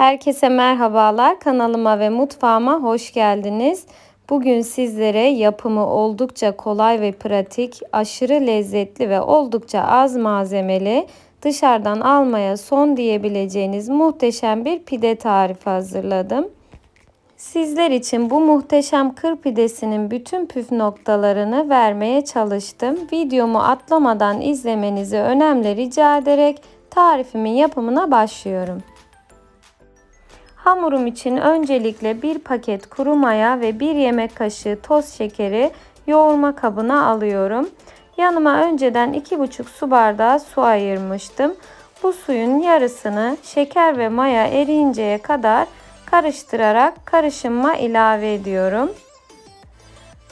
Herkese merhabalar. Kanalıma ve mutfağıma hoş geldiniz. Bugün sizlere yapımı oldukça kolay ve pratik, aşırı lezzetli ve oldukça az malzemeli, dışarıdan almaya son diyebileceğiniz muhteşem bir pide tarifi hazırladım. Sizler için bu muhteşem kır pidesinin bütün püf noktalarını vermeye çalıştım. Videomu atlamadan izlemenizi önemli rica ederek tarifimin yapımına başlıyorum. Hamurum için öncelikle bir paket kuru maya ve bir yemek kaşığı toz şekeri yoğurma kabına alıyorum. Yanıma önceden 2,5 su bardağı su ayırmıştım. Bu suyun yarısını şeker ve maya eriyinceye kadar karıştırarak karışıma ilave ediyorum.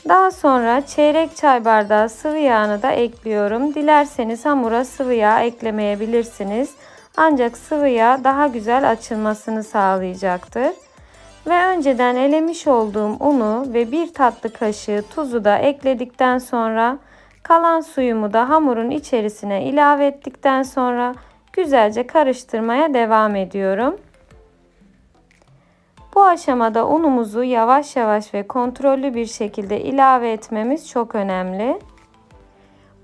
Daha sonra çeyrek çay bardağı sıvı yağını da ekliyorum. Dilerseniz hamura sıvı yağ eklemeyebilirsiniz. Ancak sıvı yağ daha güzel açılmasını sağlayacaktır. Ve önceden elemiş olduğum unu ve bir tatlı kaşığı tuzu da ekledikten sonra kalan suyumu da hamurun içerisine ilave ettikten sonra güzelce karıştırmaya devam ediyorum. Bu aşamada unumuzu yavaş yavaş ve kontrollü bir şekilde ilave etmemiz çok önemli.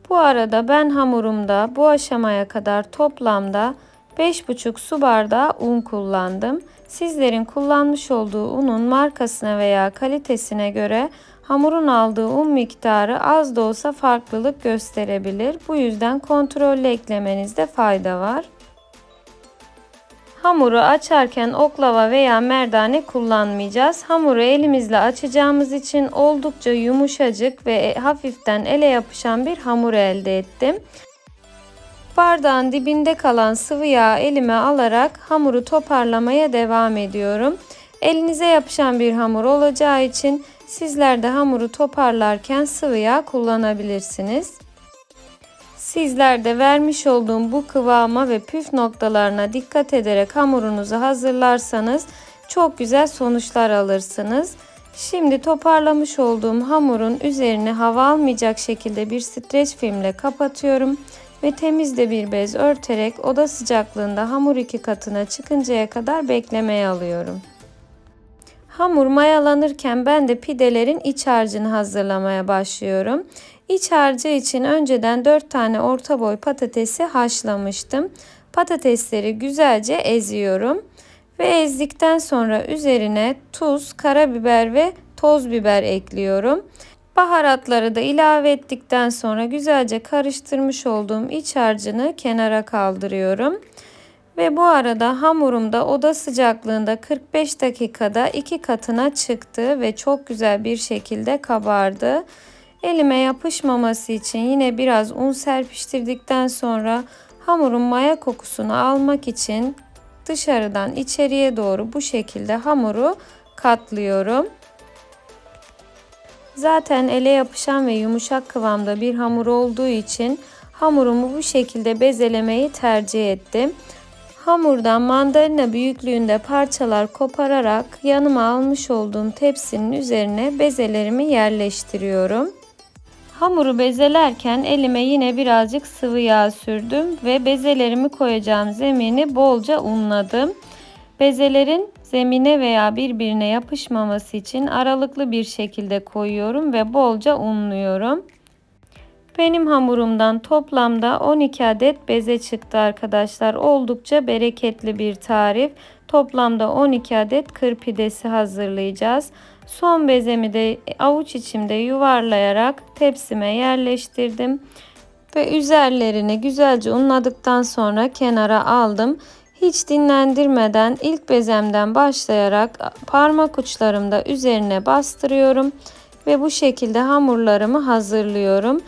Bu arada ben hamurumda bu aşamaya kadar toplamda 5,5 su bardağı un kullandım. Sizlerin kullanmış olduğu unun markasına veya kalitesine göre hamurun aldığı un miktarı az da olsa farklılık gösterebilir. Bu yüzden kontrollü eklemenizde fayda var. Hamuru açarken oklava veya merdane kullanmayacağız. Hamuru elimizle açacağımız için oldukça yumuşacık ve hafiften ele yapışan bir hamur elde ettim. Bardağın dibinde kalan sıvı yağı elime alarak hamuru toparlamaya devam ediyorum. Elinize yapışan bir hamur olacağı için sizler de hamuru toparlarken sıvı yağ kullanabilirsiniz. Sizler de vermiş olduğum bu kıvama ve püf noktalarına dikkat ederek hamurunuzu hazırlarsanız çok güzel sonuçlar alırsınız. Şimdi toparlamış olduğum hamurun üzerine hava almayacak şekilde bir streç filmle kapatıyorum ve temiz de bir bez örterek oda sıcaklığında hamur iki katına çıkıncaya kadar beklemeye alıyorum. Hamur mayalanırken ben de pidelerin iç harcını hazırlamaya başlıyorum. İç harcı için önceden 4 tane orta boy patatesi haşlamıştım. Patatesleri güzelce eziyorum ve ezdikten sonra üzerine tuz, karabiber ve toz biber ekliyorum. Baharatları da ilave ettikten sonra güzelce karıştırmış olduğum iç harcını kenara kaldırıyorum. Ve bu arada hamurum da oda sıcaklığında 45 dakikada iki katına çıktı ve çok güzel bir şekilde kabardı. Elime yapışmaması için yine biraz un serpiştirdikten sonra hamurun maya kokusunu almak için dışarıdan içeriye doğru bu şekilde hamuru katlıyorum. Zaten ele yapışan ve yumuşak kıvamda bir hamur olduğu için hamurumu bu şekilde bezelemeyi tercih ettim. Hamurdan mandalina büyüklüğünde parçalar kopararak yanıma almış olduğum tepsinin üzerine bezelerimi yerleştiriyorum. Hamuru bezelerken elime yine birazcık sıvı yağ sürdüm ve bezelerimi koyacağım zemini bolca unladım. Bezelerin zemine veya birbirine yapışmaması için aralıklı bir şekilde koyuyorum ve bolca unluyorum. Benim hamurumdan toplamda 12 adet beze çıktı arkadaşlar. Oldukça bereketli bir tarif. Toplamda 12 adet kır pidesi hazırlayacağız. Son bezemi de avuç içimde yuvarlayarak tepsime yerleştirdim. Ve üzerlerini güzelce unladıktan sonra kenara aldım. Hiç dinlendirmeden ilk bezemden başlayarak parmak uçlarımda üzerine bastırıyorum ve bu şekilde hamurlarımı hazırlıyorum.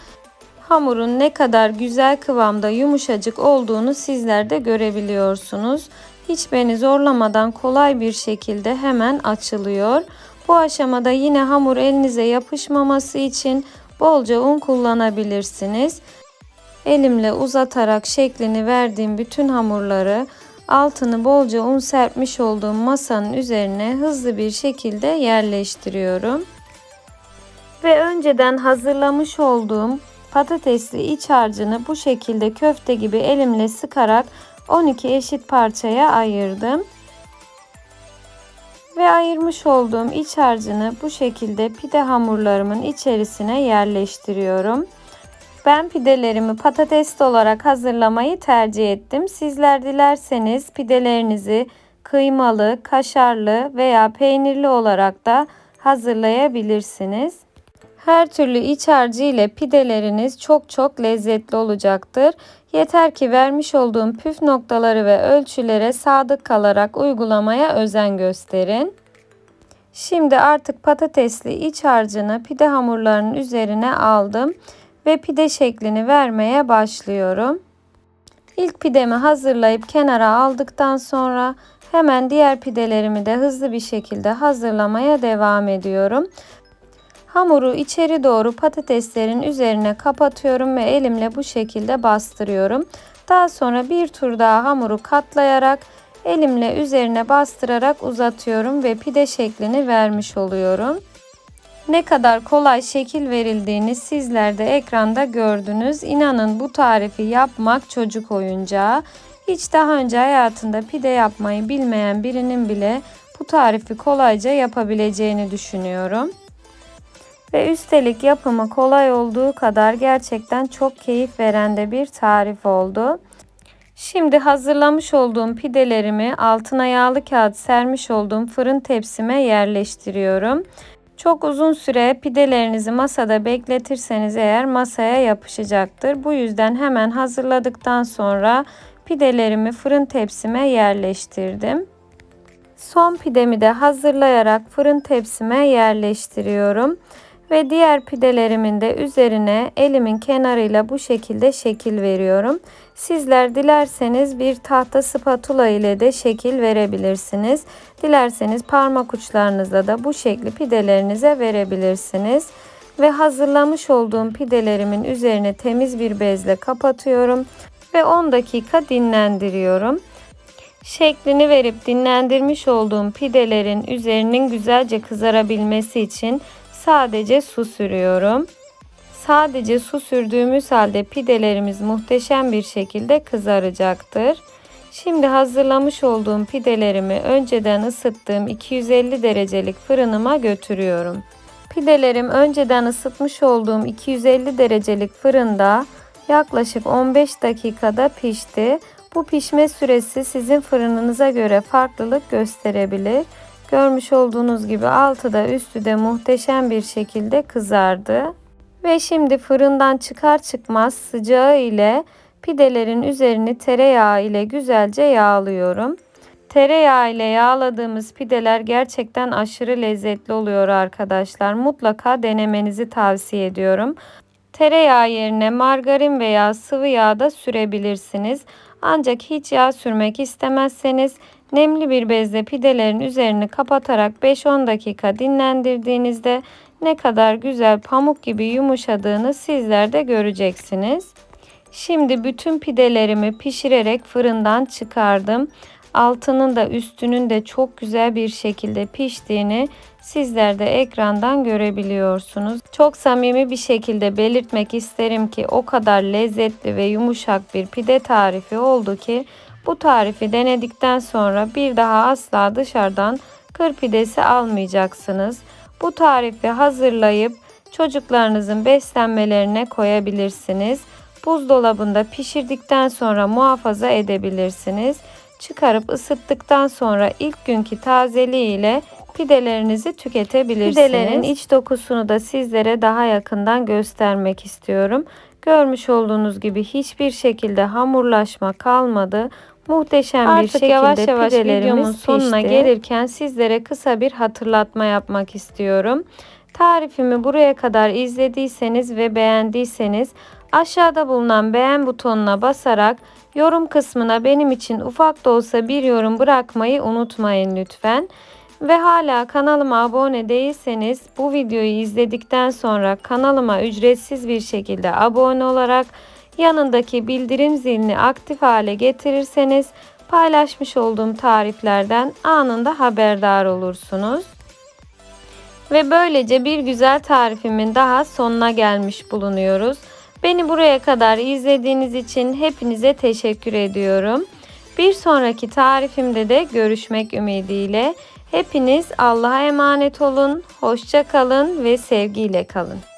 Hamurun ne kadar güzel kıvamda yumuşacık olduğunu sizler de görebiliyorsunuz. Hiç beni zorlamadan kolay bir şekilde hemen açılıyor. Bu aşamada yine hamur elinize yapışmaması için bolca un kullanabilirsiniz. Elimle uzatarak şeklini verdiğim bütün hamurları altını bolca un serpmiş olduğum masanın üzerine hızlı bir şekilde yerleştiriyorum. Ve önceden hazırlamış olduğum patatesli iç harcını bu şekilde köfte gibi elimle sıkarak 12 eşit parçaya ayırdım. Ve ayırmış olduğum iç harcını bu şekilde pide hamurlarımın içerisine yerleştiriyorum. Ben pidelerimi patatesli olarak hazırlamayı tercih ettim. Sizler dilerseniz pidelerinizi kıymalı, kaşarlı veya peynirli olarak da hazırlayabilirsiniz. Her türlü iç harcı ile pideleriniz çok çok lezzetli olacaktır. Yeter ki vermiş olduğum püf noktaları ve ölçülere sadık kalarak uygulamaya özen gösterin. Şimdi artık patatesli iç harcını pide hamurlarının üzerine aldım ve pide şeklini vermeye başlıyorum. İlk pidemi hazırlayıp kenara aldıktan sonra hemen diğer pidelerimi de hızlı bir şekilde hazırlamaya devam ediyorum. Hamuru içeri doğru patateslerin üzerine kapatıyorum ve elimle bu şekilde bastırıyorum. Daha sonra bir tur daha hamuru katlayarak elimle üzerine bastırarak uzatıyorum ve pide şeklini vermiş oluyorum. Ne kadar kolay şekil verildiğini sizler de ekranda gördünüz. İnanın bu tarifi yapmak çocuk oyuncağı. Hiç daha önce hayatında pide yapmayı bilmeyen birinin bile bu tarifi kolayca yapabileceğini düşünüyorum. Ve üstelik yapımı kolay olduğu kadar gerçekten çok keyif veren de bir tarif oldu. Şimdi hazırlamış olduğum pidelerimi altına yağlı kağıt sermiş olduğum fırın tepsime yerleştiriyorum. Çok uzun süre pidelerinizi masada bekletirseniz eğer masaya yapışacaktır. Bu yüzden hemen hazırladıktan sonra pidelerimi fırın tepsime yerleştirdim. Son pidemi de hazırlayarak fırın tepsime yerleştiriyorum ve diğer pidelerimin de üzerine elimin kenarıyla bu şekilde şekil veriyorum. Sizler dilerseniz bir tahta spatula ile de şekil verebilirsiniz. Dilerseniz parmak uçlarınızla da bu şekli pidelerinize verebilirsiniz. Ve hazırlamış olduğum pidelerimin üzerine temiz bir bezle kapatıyorum ve 10 dakika dinlendiriyorum. Şeklini verip dinlendirmiş olduğum pidelerin üzerinin güzelce kızarabilmesi için sadece su sürüyorum. Sadece su sürdüğümüz halde pidelerimiz muhteşem bir şekilde kızaracaktır. Şimdi hazırlamış olduğum pidelerimi önceden ısıttığım 250 derecelik fırınıma götürüyorum. Pidelerim önceden ısıtmış olduğum 250 derecelik fırında yaklaşık 15 dakikada pişti. Bu pişme süresi sizin fırınınıza göre farklılık gösterebilir. Görmüş olduğunuz gibi altı da üstü de muhteşem bir şekilde kızardı. Ve şimdi fırından çıkar çıkmaz sıcağı ile pidelerin üzerini tereyağı ile güzelce yağlıyorum. Tereyağı ile yağladığımız pideler gerçekten aşırı lezzetli oluyor arkadaşlar. Mutlaka denemenizi tavsiye ediyorum. Tereyağı yerine margarin veya sıvı yağ da sürebilirsiniz. Ancak hiç yağ sürmek istemezseniz nemli bir bezle pidelerin üzerini kapatarak 5-10 dakika dinlendirdiğinizde ne kadar güzel pamuk gibi yumuşadığını sizler de göreceksiniz. Şimdi bütün pidelerimi pişirerek fırından çıkardım. Altının da üstünün de çok güzel bir şekilde piştiğini sizler de ekrandan görebiliyorsunuz. Çok samimi bir şekilde belirtmek isterim ki o kadar lezzetli ve yumuşak bir pide tarifi oldu ki bu tarifi denedikten sonra bir daha asla dışarıdan kır pidesi almayacaksınız. Bu tarifi hazırlayıp çocuklarınızın beslenmelerine koyabilirsiniz. Buzdolabında pişirdikten sonra muhafaza edebilirsiniz. Çıkarıp ısıttıktan sonra ilk günkü tazeliği ile pidelerinizi tüketebilirsiniz. Pidelerin iç dokusunu da sizlere daha yakından göstermek istiyorum. Görmüş olduğunuz gibi hiçbir şekilde hamurlaşma kalmadı. Muhteşem Artık bir şekilde yavaş yavaş videomun sonuna gelirken sizlere kısa bir hatırlatma yapmak istiyorum. Tarifimi buraya kadar izlediyseniz ve beğendiyseniz aşağıda bulunan beğen butonuna basarak yorum kısmına benim için ufak da olsa bir yorum bırakmayı unutmayın lütfen. Ve hala kanalıma abone değilseniz bu videoyu izledikten sonra kanalıma ücretsiz bir şekilde abone olarak yanındaki bildirim zilini aktif hale getirirseniz paylaşmış olduğum tariflerden anında haberdar olursunuz. Ve böylece bir güzel tarifimin daha sonuna gelmiş bulunuyoruz. Beni buraya kadar izlediğiniz için hepinize teşekkür ediyorum. Bir sonraki tarifimde de görüşmek ümidiyle. Hepiniz Allah'a emanet olun, hoşça kalın ve sevgiyle kalın.